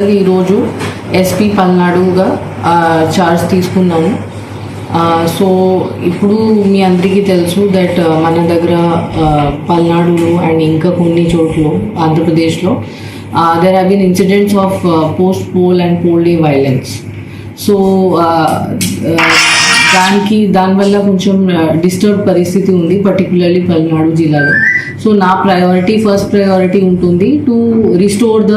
ఈరోజు ఎస్పీ పల్నాడుగా చార్జ్ తీసుకున్నాను సో ఇప్పుడు మీ అందరికీ తెలుసు దట్ మన దగ్గర పల్నాడులో అండ్ ఇంకా కొన్ని చోట్ల ఆంధ్రప్రదేశ్లో there have been incidents of post poll and poll day violence so దానికి దానివల్ల కొంచెం డిస్టర్బ్ పరిస్థితి ఉంది పర్టికులర్లీ పల్నాడు జిల్లాలో. సో నా ప్రయారిటీ ఫస్ట్ ప్రయారిటీ ఉంటుంది to restore the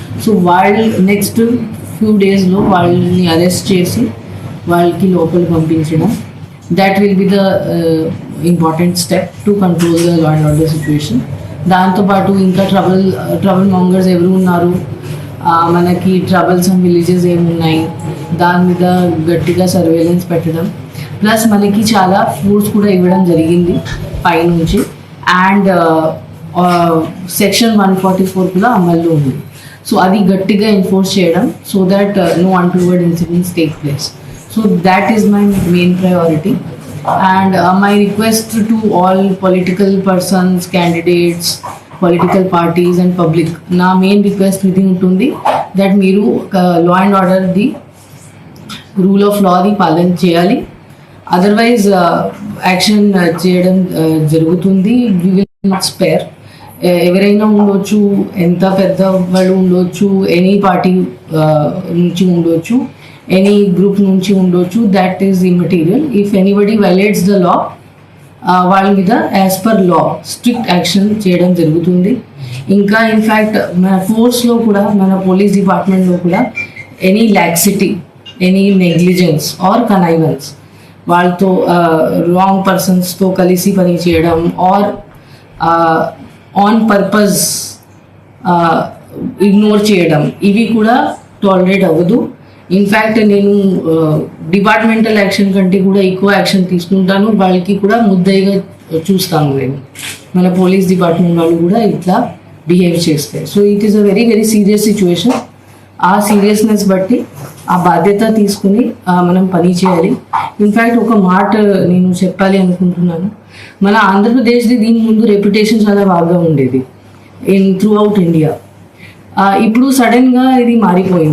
సో వాళ్ళు నెక్స్ట్ ఫ్యూ డేస్లో వాళ్ళని అరెస్ట్ చేసి వాళ్ళకి లోపల పంపించడం that will be the important step to control the law and order situation దాంతోపాటు ఇంకా ట్రబుల్ ట్రబుల్ మాంగర్స్ ఎవరు ఉన్నారు? మనకి మనకి ట్రబుల్సమ్ విలేజెస్ ఏమున్నాయి? దాని మీద గట్టిగా సర్వేలెన్స్ పెట్టడం. ప్లస్ మనకి చాలా ఫుడ్స్ కూడా ఇవ్వడం జరిగింది పైనుంచి. And section one forty four కూడా అమల్లో ఉంది. సో అది గట్టిగా ఎన్ఫోర్స్ చేయడం so that no untoward incidents take place so that is my main priority and my request to all political persons candidates political parties and public నా main request ఇది ఉంటుంది that మీరు లా అండ్ ఆర్డర్ది rule of లాది పాలన చేయాలి. Otherwise action చేయడం జరుగుతుంది. వి విల్ నాట్ స్పేర్ ఎవరైనా ఉండొచ్చు ఎంత పెద్ద వాళ్ళు ఉండొచ్చు ఎనీ పార్టీ నుంచి ఉండొచ్చు ఎనీ గ్రూప్ నుంచి ఉండొచ్చు that is immaterial if anybody violates the law వాళ్ళ మీద as per law strict action చేయడం జరుగుతుంది. ఇంకా ఇన్ఫ్యాక్ట్ మన ఫోర్స్లో కూడా మన పోలీస్ డిపార్ట్మెంట్లో కూడా any laxity any negligence or connivance వాళ్ళతో రాంగ్ పర్సన్స్తో కలిసి పని చేయడం ఆర్ ఆన్ పర్పస్ ఇగ్నోర్ చేయడం. ఇవి కూడా టాలరేట్ అవ్వదు. ఇన్ఫ్యాక్ట్ నేను uh, డిపార్ట్మెంటల్ యాక్షన్ కంటే కూడా ఎక్కువ యాక్షన్ తీసుకుంటాను. వాళ్ళకి కూడా ముద్దయిగా చూస్తాను నేను. మన పోలీస్ డిపార్ట్మెంట్ వాళ్ళు కూడా ఇట్లా బిహేవ్ చేస్తే. So it is a very very serious situation ఆ సీరియస్నెస్ బట్టి ఆ బాధ్యత తీసుకుని మనం పని చేయాలి. ఇన్ఫ్యాక్ట్ ఒక మాట నేను చెప్పాలి అనుకుంటున్నాను. మన ఆంధ్రప్రదేశ్ది దీని ముందు రెప్యుటేషన్ చాలా బాగా ఉండేది. ఇన్ త్రూ అవుట్ ఇండియా ఇప్పుడు సడన్గా ఇది మారిపోయింది.